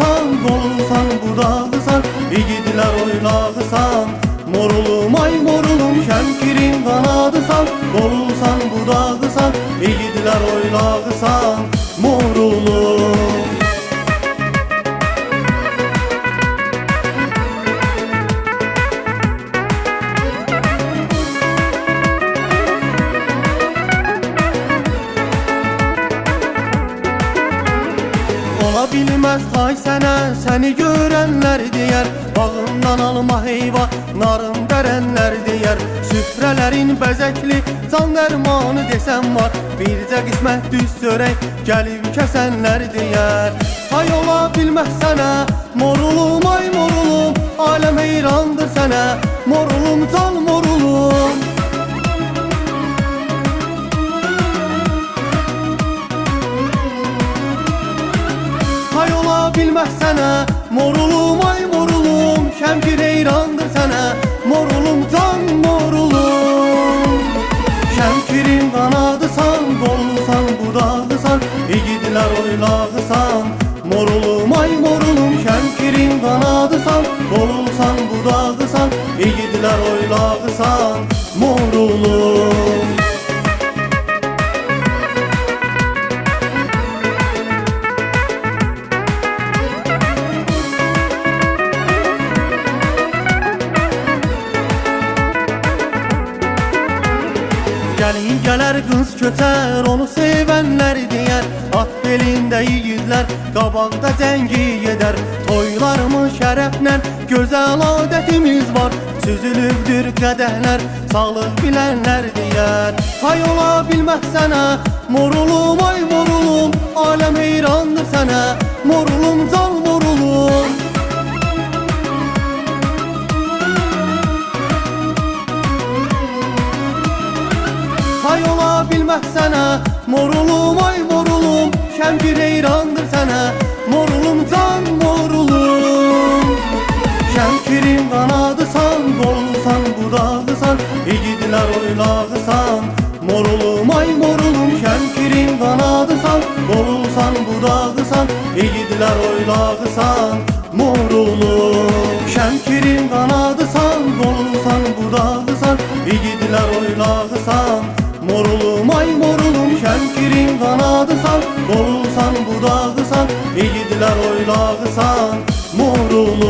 sağ, dolsan budağısan İgidiler oylağısan Morulum ay morulum şemkirin kanadısan Dolsan budağısan İgidiler oylağısan Ola bilmez tay sene seni görenler diyer Bağından alma heyva narın verenler diyer Süfrelerin bezekli can dermanı desem var. Birce kısmet düz sörek gelip kesenler diyer Tay ola bilmez sene morulum ay morulum. Alem heyrandır sene. Morulum can bilmez sana. Morulum ay morulum Şemkir heyrandır sana. Morulum tan morulum Şemkirin kanadısan Bolsan budağısan İgidiler oylağısan Morulum ay morulum Şemkirin kanadısan Bolsan budağısan İgidiler oylağısan Morulum Gelin geler kız köter onu sevenler diyer At belinde yiğitler qabaqda cengi eder Toylarımız şərəflə gözəl adətimiz var. Süzülübdür qədəhlər sağlıq bilənlər deyər Hay ola bilməz sənə morulum ay morulum Aləm heyrandır sənə morulum can morulum Bilmez sana. Morulum ay morulum Şemkir heyrandır sana. Morulum. Can morulum Şemkirin kanadısan Dolsan budağısan İgidiler oylağısan Morulum ay morulum Şemkirin kanadısan Dolsan budağısan İgidiler oylağısan Morulum Şemkirin kanadısan Dolsan budağısan İgidiler oylağısan Şemkirin kanadısan Dolsan budağısan İgidiler oylağısan Morulum